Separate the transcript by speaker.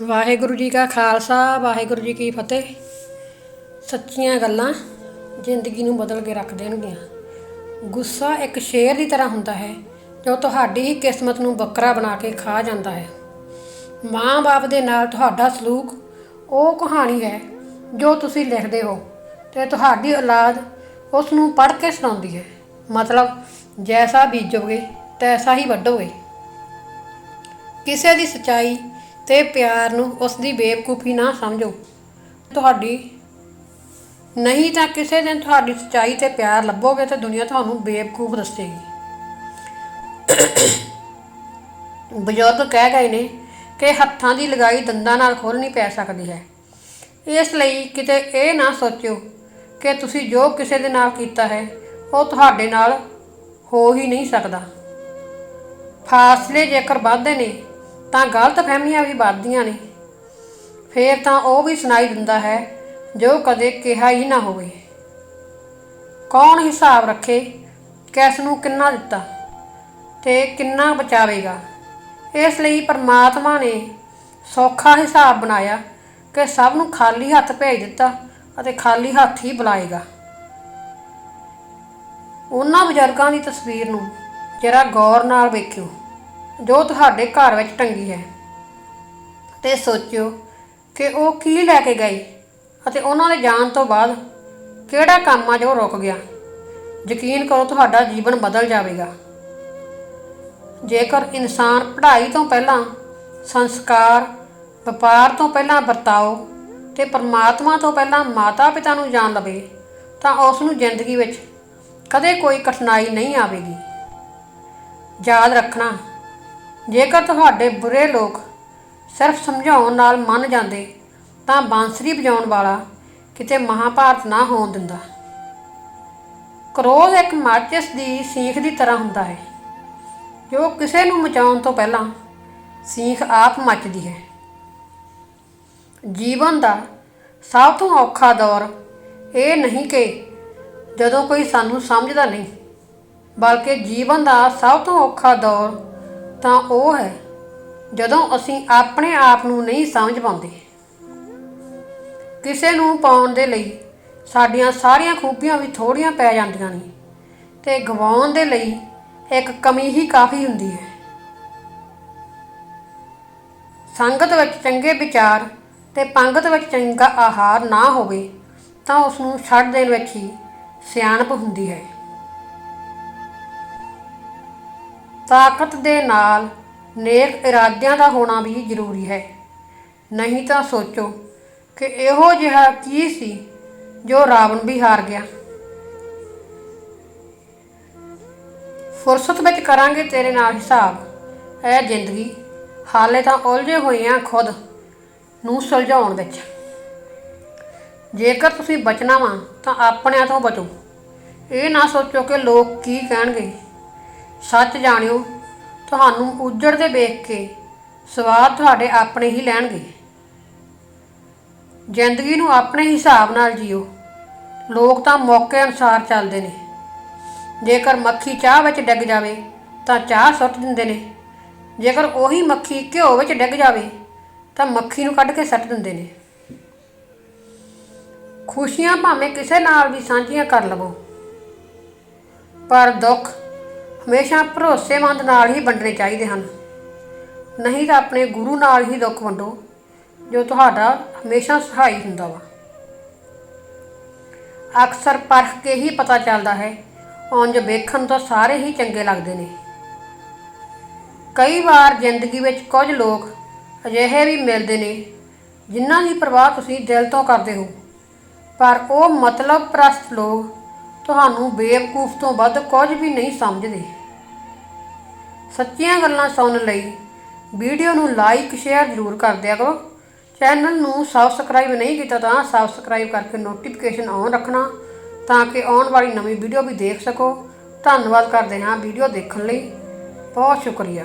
Speaker 1: ਵਾਹਿਗੁਰੂ ਜੀ ਕਾ ਖਾਲਸਾ, ਵਾਹਿਗੁਰੂ ਜੀ ਕੀ ਫਤਿਹ। ਸੱਚੀਆਂ ਗੱਲਾਂ ਜ਼ਿੰਦਗੀ ਨੂੰ ਬਦਲ ਕੇ ਰੱਖ ਦੇਣਗੀਆਂ। ਗੁੱਸਾ ਇੱਕ ਸ਼ੇਰ ਦੀ ਤਰ੍ਹਾਂ ਹੁੰਦਾ ਹੈ, ਜੋ ਤੁਹਾਡੀ ਹੀ ਕਿਸਮਤ ਨੂੰ ਬੱਕਰਾ ਬਣਾ ਕੇ ਖਾ ਜਾਂਦਾ ਹੈ। ਮਾਂ-ਬਾਪ ਦੇ ਨਾਲ ਤੁਹਾਡਾ ਸਲੂਕ ਉਹ ਕਹਾਣੀ ਹੈ, ਜੋ ਤੁਸੀਂ ਲਿਖਦੇ ਹੋ ਤੇ ਤੁਹਾਡੀ ਔਲਾਦ ਉਸ ਨੂੰ ਪੜ੍ਹ ਕੇ ਸੁਣਾਉਂਦੀ ਹੈ। ਮਤਲਬ, ਜੈਸਾ ਬੀਜੋਗੇ, ਤੈਸਾ ਹੀ ਵੱਢੋਗੇ। ਕਿਸੇ ਦੀ ਸਚਾਈ ਤੇ ਪਿਆਰ ਨੂੰ ਉਸ ਦੀ ਬੇਵਕੂਫੀ ਨਾ ਸਮਝੋ। ਤੁਹਾਡੀ ਨਹੀਂ ਤਾਂ ਕਿਸੇ ਦਿਨ ਤੁਹਾਡੀ ਸਚਾਈ ਤੇ ਪਿਆਰ ਲੱਭੋਗੇ ਤੇ ਦੁਨੀਆ ਤੁਹਾਨੂੰ ਬੇਵਕੂਫ ਦੱਸੇਗੀ। ਬਜ਼ੁਰਗ ਕਹਿ ਗਏ ਨੇ ਕਿ ਹੱਥਾਂ ਦੀ ਲਗਾਈ ਦੰਦਾਂ ਨਾਲ ਖੋਲ ਪੈ ਸਕਦੀ ਹੈ। ਇਸ ਲਈ ਕਿਤੇ ਇਹ ਨਾ ਸੋਚਿਓ ਕਿ ਤੁਸੀਂ ਜੋ ਕਿਸੇ ਦੇ ਨਾਲ ਕੀਤਾ ਹੈ, ਉਹ ਤੁਹਾਡੇ ਨਾਲ ਹੋ ਹੀ ਨਹੀਂ ਸਕਦਾ। ਫਾਸਲੇ ਜੇਕਰ ਵੱਧਦੇ ਨੇ ਤਾਂ ਗਲਤ ਫਹਿਮੀਆਂ ਵੀ ਵੱਧਦੀਆਂ ਨੇ। ਫੇਰ ਤਾਂ ਉਹ ਵੀ ਸੁਣਾਈ ਦਿੰਦਾ ਹੈ, ਜੋ ਕਦੇ ਕਿਹਾ ਹੀ ਨਾ ਹੋਵੇ। ਕੌਣ ਹਿਸਾਬ ਰੱਖੇ ਕਿਸ ਨੂੰ ਕਿੰਨਾ ਦਿੱਤਾ ਤੇ ਕਿੰਨਾ ਬਚਾਵੇਗਾ? ਇਸ ਲਈ ਪਰਮਾਤਮਾ ਨੇ ਸੌਖਾ ਹਿਸਾਬ ਬਣਾਇਆ ਕਿ ਸਭ ਨੂੰ ਖਾਲੀ ਹੱਥ ਭੇਜ ਦਿੱਤਾ ਅਤੇ ਖਾਲੀ ਹੱਥ ਹੀ ਬੁਲਾਏਗਾ। ਉਹਨਾਂ ਬਜ਼ੁਰਗਾਂ ਦੀ ਤਸਵੀਰ ਨੂੰ ਜਰਾ ਗੌਰ ਨਾਲ ਵੇਖਿਓ। ਜੋ ਤੁਹਾਡੇ ਘਰ ਵਿੱਚ ਟੰਗੀ ਹੈ। ਤੇ ਸੋਚਿਓ ਕਿ ਉਹ ਕੀ ਲੈ ਕੇ ਗਏ ਅਤੇ ਉਹਨਾਂ ਦੇ ਜਾਣ ਤੋਂ ਬਾਅਦ ਕਿਹੜਾ ਕੰਮ ਆ ਜੋ ਰੁਕ ਗਿਆ। ਯਕੀਨ ਕਰੋ ਤੁਹਾਡਾ ਜੀਵਨ ਬਦਲ ਜਾਵੇਗਾ। ਜੇਕਰ ਇਨਸਾਨ ਪੜ੍ਹਾਈ ਤੋਂ ਪਹਿਲਾਂ, ਸੰਸਕਾਰ, ਵਪਾਰ ਤੋਂ ਪਹਿਲਾਂ ਵਰਤਾਓ ਤੇ ਪਰਮਾਤਮਾ ਤੋਂ ਪਹਿਲਾਂ ਮਾਤਾ-ਪਿਤਾ ਨੂੰ ਜਾਣ ਲਵੇ, ਤਾਂ ਉਸ ਨੂੰ ਜ਼ਿੰਦਗੀ ਵਿੱਚ ਕਦੇ ਕੋਈ ਕਠਿਨਾਈ ਨਹੀਂ ਆਵੇਗੀ। ਯਾਦ ਰੱਖਣਾ ਜੇਕਰ ਤੁਹਾਡੇ ਬੁਰੇ ਲੋਕ ਸਿਰਫ ਸਮਝਾਉਣ ਨਾਲ ਮੰਨ ਜਾਂਦੇ, ਤਾਂ ਬਾਂਸਰੀ ਵਜਾਉਣ ਵਾਲਾ ਕਿਤੇ ਮਹਾਭਾਰਤ ਨਾ ਹੋਣ ਦਿੰਦਾ। ਕ੍ਰੋਧ ਇੱਕ ਮਾਚਿਸ ਦੀ ਸੀਖ ਦੀ ਤਰ੍ਹਾਂ ਹੁੰਦਾ ਹੈ, ਜੋ ਕਿਸੇ ਨੂੰ ਮਚਾਉਣ ਤੋਂ ਪਹਿਲਾਂ ਸੀਖ ਆਪ ਮੱਚਦੀ ਹੈ। ਜੀਵਨ ਦਾ ਸਭ ਤੋਂ ਔਖਾ ਦੌਰ ਇਹ ਨਹੀਂ ਕਿ ਜਦੋਂ ਕੋਈ ਸਾਨੂੰ ਸਮਝਦਾ ਨਹੀਂ, ਬਲਕਿ ਜੀਵਨ ਦਾ ਸਭ ਤੋਂ ਔਖਾ ਦੌਰ ਤਾਂ ਉਹ ਹੈ, ਜਦੋਂ ਅਸੀਂ ਆਪਣੇ ਆਪ ਨੂੰ ਨਹੀਂ ਸਮਝ ਪਾਉਂਦੇ। ਕਿਸੇ ਨੂੰ ਪਾਉਣ ਦੇ ਲਈ ਸਾਡੀਆਂ ਸਾਰੀਆਂ ਖੂਬੀਆਂ ਵੀ ਥੋੜੀਆਂ ਪੈ ਜਾਂਦੀਆਂ ਨੇ ਤੇ ਗਵਾਉਣ ਦੇ ਲਈ ਇੱਕ ਕਮੀ ਹੀ ਕਾਫੀ ਹੁੰਦੀ ਹੈ। ਸੰਗਤ ਵਿੱਚ ਚੰਗੇ ਵਿਚਾਰ ਤੇ ਪੰਗਤ ਵਿੱਚ ਚੰਗਾ ਆਹਾਰ ਨਾ ਹੋਵੇ ਤਾਂ ਉਸ ਨੂੰ ਛੱਡ ਦੇਣ ਵਿੱਚ ਹੀ ਸਿਆਣਪ ਹੁੰਦੀ ਹੈ। ਤਾਕਤ ਦੇ ਨਾਲ ਨੇਕ ਇਰਾਦਿਆਂ ਦਾ ਹੋਣਾ ਵੀ ਜ਼ਰੂਰੀ ਹੈ। ਨਹੀਂ ਤਾਂ ਸੋਚੋ ਕਿ ਇਹੋ ਜਿਹਾ ਕੀ ਸੀ ਜੋ ਰਾਵਣ ਵੀ ਹਾਰ ਗਿਆ। ਫੁਰਸਤ ਵਿੱਚ ਕਰਾਂਗੇ ਤੇਰੇ ਨਾਲ ਹਿਸਾਬ। ਇਹ ਜ਼ਿੰਦਗੀ ਹਾਲੇ ਤਾਂ ਉਲਝੇ ਹੋਏ ਆ ਖੁਦ ਨੂੰ ਸੁਲਝਾਉਣ ਵਿੱਚ। ਜੇਕਰ ਤੁਸੀਂ ਬਚਣਾ ਵਾ ਤਾਂ ਆਪਣਿਆਂ ਤੋਂ ਬਚੋ। ਇਹ ਨਾ ਸੋਚੋ ਕਿ ਲੋਕ ਕੀ ਕਹਿਣਗੇ। ਸੱਚ ਜਾਣਿਓ, ਤੁਹਾਨੂੰ ਉਜੜਦੇ ਵੇਖ ਕੇ ਸਵਾਦ ਤੁਹਾਡੇ ਆਪਣੇ ਹੀ ਲੈਣਗੇ। ਜ਼ਿੰਦਗੀ ਨੂੰ ਆਪਣੇ ਹਿਸਾਬ ਨਾਲ ਜੀਓ। ਲੋਕ ਤਾਂ ਮੌਕੇ ਅਨੁਸਾਰ ਚੱਲਦੇ ਨੇ। ਜੇਕਰ ਮੱਖੀ ਚਾਹ ਵਿੱਚ ਡਿੱਗ ਜਾਵੇ, ਤਾਂ ਚਾਹ ਸੁੱਟ ਦਿੰਦੇ ਨੇ। ਜੇਕਰ ਉਹੀ ਮੱਖੀ ਘਿਓ ਵਿੱਚ ਡਿੱਗ ਜਾਵੇ, ਤਾਂ ਮੱਖੀ ਨੂੰ ਕੱਢ ਕੇ ਸੁੱਟ ਦਿੰਦੇ ਨੇ। ਖੁਸ਼ੀਆਂ ਭਾਵੇਂ ਕਿਸੇ ਨਾਲ ਵੀ ਸਾਂਝੀਆਂ ਕਰ ਲਵੋ, ਪਰ ਦੁੱਖ ਹਮੇਸ਼ਾ ਭਰੋਸੇਮੰਦ ਨਾਲ ਹੀ ਵੰਡਣੇ ਚਾਹੀਦੇ ਹਨ। ਨਹੀਂ ਤਾਂ ਆਪਣੇ ਗੁਰੂ ਨਾਲ ਹੀ ਦੁੱਖ ਵੰਡੋ, ਜੋ ਤੁਹਾਡਾ ਹਮੇਸ਼ਾ ਸਹਾਈ ਹੁੰਦਾ ਵਾ। ਅਕਸਰ ਪਰਖ ਕੇ ਹੀ ਪਤਾ ਚੱਲਦਾ ਹੈ ਉਂਝ ਵੇਖਣ ਤੋਂ ਸਾਰੇ ਹੀ ਚੰਗੇ ਲੱਗਦੇ ਨੇ। ਕਈ ਵਾਰ ਜ਼ਿੰਦਗੀ ਵਿੱਚ ਕੁਝ ਲੋਕ ਅਜਿਹੇ ਵੀ ਮਿਲਦੇ ਨੇ, ਜਿਨ੍ਹਾਂ ਦੀ ਪਰਵਾਹ ਤੁਸੀਂ ਦਿਲ ਤੋਂ ਕਰਦੇ ਹੋ, ਪਰ ਉਹ ਮਤਲਬ ਪ੍ਰਸਤ ਲੋਕ ਤੁਹਾਨੂੰ ਬੇਵਕੂਫ ਤੋਂ ਵੱਧ ਕੁਝ ਵੀ ਨਹੀਂ ਸਮਝਦੇ। ਸੱਚੀਆਂ ਗੱਲਾਂ ਸੁਣਨ ਲਈ ਵੀਡੀਓ ਨੂੰ ਲਾਈਕ ਸ਼ੇਅਰ ਜ਼ਰੂਰ ਕਰ ਦਿਆ ਕਰੋ। ਚੈਨਲ ਨੂੰ ਸਬਸਕ੍ਰਾਈਬ ਨਹੀਂ ਕੀਤਾ ਤਾਂ ਸਬਸਕ੍ਰਾਈਬ ਕਰਕੇ ਨੋਟੀਫਿਕੇਸ਼ਨ ਔਨ ਰੱਖਣਾ ਤਾਂ ਕਿ ਆਉਣ ਵਾਲੀ ਨਵੀਂ ਵੀਡੀਓ ਵੀ ਦੇਖ ਸਕੋ। ਧੰਨਵਾਦ ਕਰਦੇ ਹਾਂ ਵੀਡੀਓ ਦੇਖਣ ਲਈ। ਬਹੁਤ ਸ਼ੁਕਰੀਆ।